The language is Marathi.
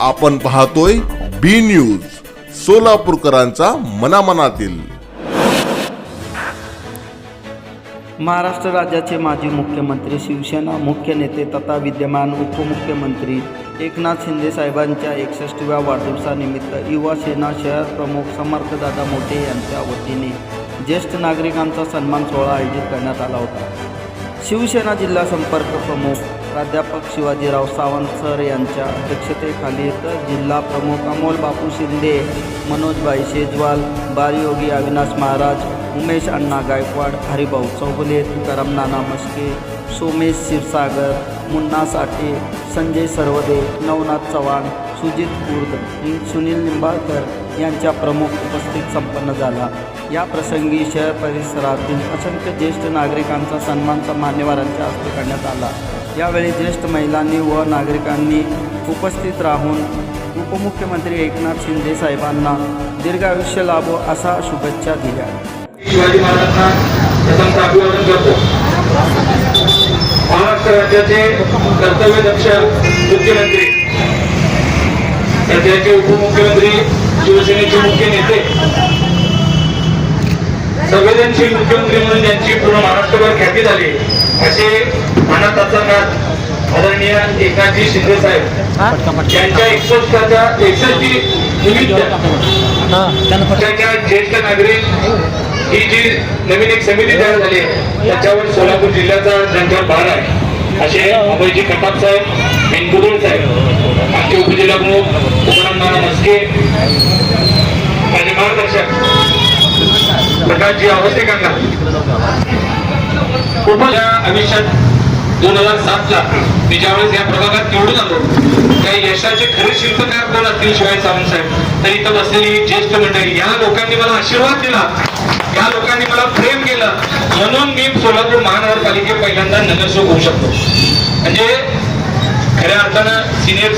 आपण पाहतोय बी न्यूज सोलापूरकरांचा मनामनातील. महाराष्ट्र राज्याचे माजी मुख्यमंत्री शिवसेना मुख्य नेते तथा विद्यमान उपमुख्यमंत्री एकनाथ शिंदे साहेबांच्या एकसष्टव्या वाढदिवसानिमित्त युवा सेना शहर प्रमुख समर्थदादा मोठे यांच्या वतीने ज्येष्ठ नागरिकांचा सन्मान सोहळा आयोजित करण्यात आला होता. शिवसेना जिल्हा संपर्क प्रमुख प्राध्यापक शिवाजीराव सावंत सर यांच्या अध्यक्षतेखाली तर जिल्हा प्रमुख अमोल बापू शिंदे मनोजबाई शेजवाल बालयोगी अविनाश महाराज उमेश अण्णा गायकवाड हरिभाऊ चौगुले तुकाराम नाना मस्के सोमेश क्षीरसागर मुन्ना साठे संजय सरवदे नवनाथ चव्हाण सुजित कुर्द सुनील निंबाळकर यांच्या प्रमुख उपस्थित संपन्न झाला. या प्रसंगी शहर परिसरातील असंख्य ज्येष्ठ नागरिकांचा सन्मान मान्यवरांच्या हस्ते करण्यात आला. यावेळी ज्येष्ठ महिलांनी व नागरिकांनी उपस्थित राहून उपमुख्यमंत्री एकनाथ शिंदे साहेबांना दीर्घायुष्य लाभो असा शुभेच्छा दिल्या. शिवाजी महाराजांना अभिवादन करतो. महाराष्ट्र राज्याचे कर्तव्यदक्ष मुख्यमंत्री राज्याचे उपमुख्यमंत्री शिवसेनेचे मुख्य नेते संवेदनशील मुख्यमंत्री म्हणून ज्यांची पूर्ण महाराष्ट्रभर ख्याती झाली. असे अनाथ आदरणीय एकनाथजी शिंदे साहेब. यांच्या एकसष्टाच्या एकसष्टी निमित्त त्याच्या ज्येष्ठ नागरिक ही जी नवीन एक समिती तयार झाली आहे त्याच्यावर सोलापूर जिल्ह्याचा ज्यांच्यावर भार आहे. असे अभयजी कटाप साहेब मेनकुदळ साहेब आमचे उपजिल्हा प्रमुख नाना मस्के प्रकाशजी आवश्यक कुठल्या आयुष्यात दोन हजार सात ला मी ज्यावेळेस या प्रभागात निवडून आलो त्या यशाचे खरे शिल्पकार कोण असतील शिवाय सावंत साहेब? तर इथं बसलेली ज्येष्ठ मंडळी या लोकांनी मला आशीर्वाद दिला. या लोकांनी मला प्रेम केलं. म्हणून मी सोलापूर महानगरपालिके पहिल्यांदा नगरसेवक होऊ शकतो. म्हणजे खऱ्या अर्थानं सिनियर